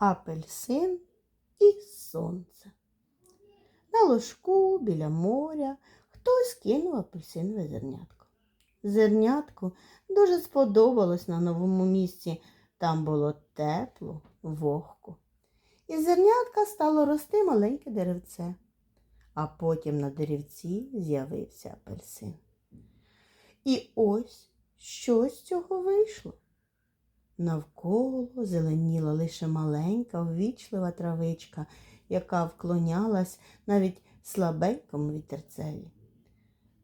апельсин і сонце. На ложку біля моря хтось кинув апельсинове зернятко. Зернятку дуже сподобалось на новому місці. Там було тепло, вогко. Із зернятка стало рости маленьке деревце, а потім на деревці з'явився апельсин. І ось що з цього вийшло. Навколо зеленіла лише маленька ввічлива травичка, яка вклонялась навіть слабенькому вітерцеві.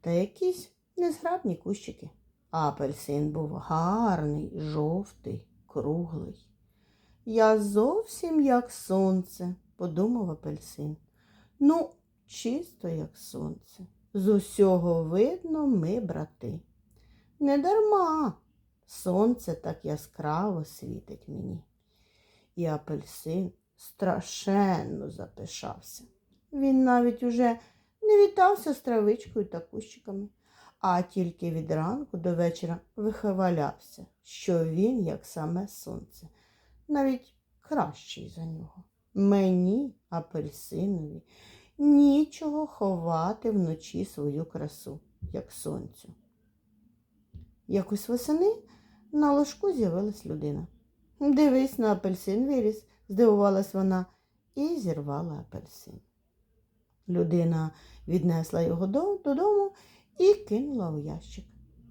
Та якісь незграбні кущики. Апельсин був гарний, жовтий, круглий. Я зовсім як сонце, подумав апельсин. Ну, чисто як сонце. З усього видно ми брати. Не дарма. Сонце так яскраво світить мені. І апельсин страшенно запишався. Він навіть уже не вітався з травичкою та кущиками, а тільки від ранку до вечора вихвалявся, що він, як саме сонце, навіть кращий за нього. Мені, апельсинові, нічого ховати вночі свою красу, як сонцю. Якось восени на ложку з'явилась людина. Дивись, на апельсин виріс, здивувалась вона і зірвала апельсин. Людина віднесла його додому і кинула у ящик.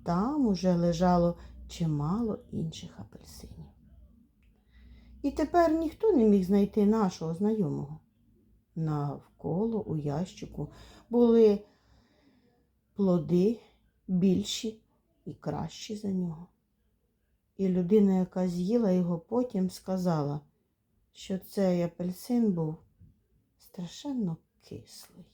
Там уже лежало чимало інших апельсинів. І тепер ніхто не міг знайти нашого знайомого. Навколо у ящику були плоди більші і кращі за нього. І людина, яка з'їла його потім, сказала, що цей апельсин був страшенно кислий.